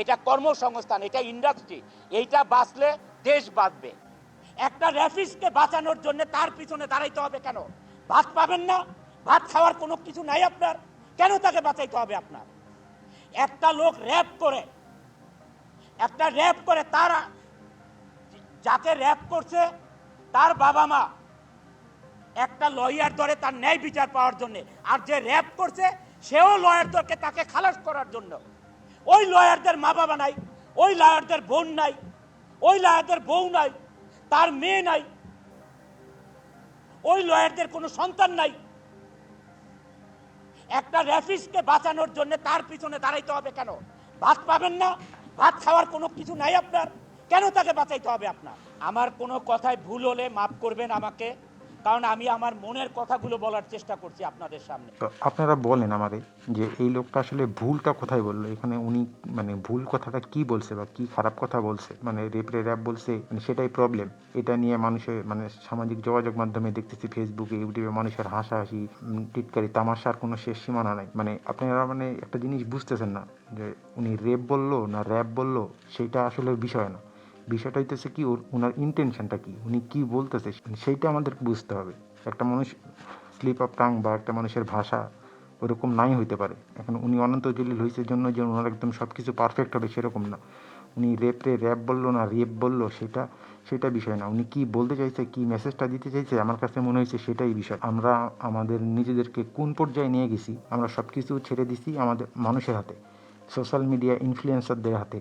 এটা কর্মসংস্থান, এটা ইন্ডাস্ট্রি এইটা বাঁচলে দেশ বাঁচবে। একটা র্যাফিসকে বাঁচানোর জন্য তার পিছনে দাঁড়াইতে হবে কেন? ভাত পাবেন না, ভাত খাওয়ার কোনো কিছু নাই আপনার, কেন তাকে বাঁচাইতে হবে আপনার? একটা লোক র্যাপ করে, একটা র্যাপ করে তারা, যাকে র্যাপ করছে, তার বাবা মা, একটা লয়ার ধরে তার ন্যায় বিচার পাওয়ার জন্য। আর যে র্যাপ করছে, সেও লয়ার ধরকে তাকে খালাস করার জন্য। ওই লয়ারদের মা বাবা নাই, ওই লয়ারদের বোন নাই, ওই লয়ারদের বউ নাই, তার মেয়ে নাই, ওই লয়ারদের কোনো সন্তান নাই। একটা র্যাফিসকে বাঁচানোর জন্য তার পিছনে দাঁড়াইতে হবে কেন? ভাত পাবেন না? ভাত খাওয়ার কোনো কিছু নাই আপনার? কেন তাকে বাঁচাইতে হবে আপনার? আমার কোনো কথায় ভুল হলে মাফ করবেন আমাকে। কারণ আমি আমার মনের কথাগুলো বলার চেষ্টা করছি আপনাদের সামনে। আপনারা বলেন আমাদের যে এই লোকটা আসলে ভুলটা কোথায় বলল? এখানে উনি মানে ভুল কথাটা কি বলছে বা কি খারাপ কথা বলছে? মানে রেপরে র্যাপ বলছে মানে সেটাই প্রবলেম এটা নিয়ে মানুষের মানে সামাজিক যোগাযোগ মাধ্যমে দেখতেছি ফেসবুকে ইউটিউবে মানুষের হাসাহাসি টিটকারি, তামাশার কোনো শেষ সীমানা নাই। মানে আপনারা মানে একটা জিনিস বুঝতেছেন না যে উনি রেপ বলল না র্যাপ বলল, সেটা আসলে বিষয় না। বিষয়টা হইতেছে কি, ওর ওনার ইন্টেনশনটা কি? উনি কি বলতেছে? সেইটা আমাদের বুঝতে হবে। একটা মানুষ স্লিপ অফ টাং বা একটা মানুষের ভাষা ওরকম নাই হইতে পারে। এখন উনি অনন্ত জলিল হয়েছে জন্য যে ওনার একদম সব কিছু পারফেক্ট হবে সেরকম না। উনি রেপরে র্যাপ বলল না রেপ বলল, সেটা সেটা বিষয় না। উনি কি বলতে চাইছে, কি মেসেজটা দিতে চাইছে, আমার কাছে মনে হয়েছে সেটাই বিষয়। আমরা আমাদের নিজেদেরকে কোন পর্যায়ে নিয়ে গেছি, আমরা সব কিছু ছেড়ে দিছি আমাদের মানুষের হাতে সোশ্যাল মিডিয়া ইনফ্লুয়েন্সারদের হাতে।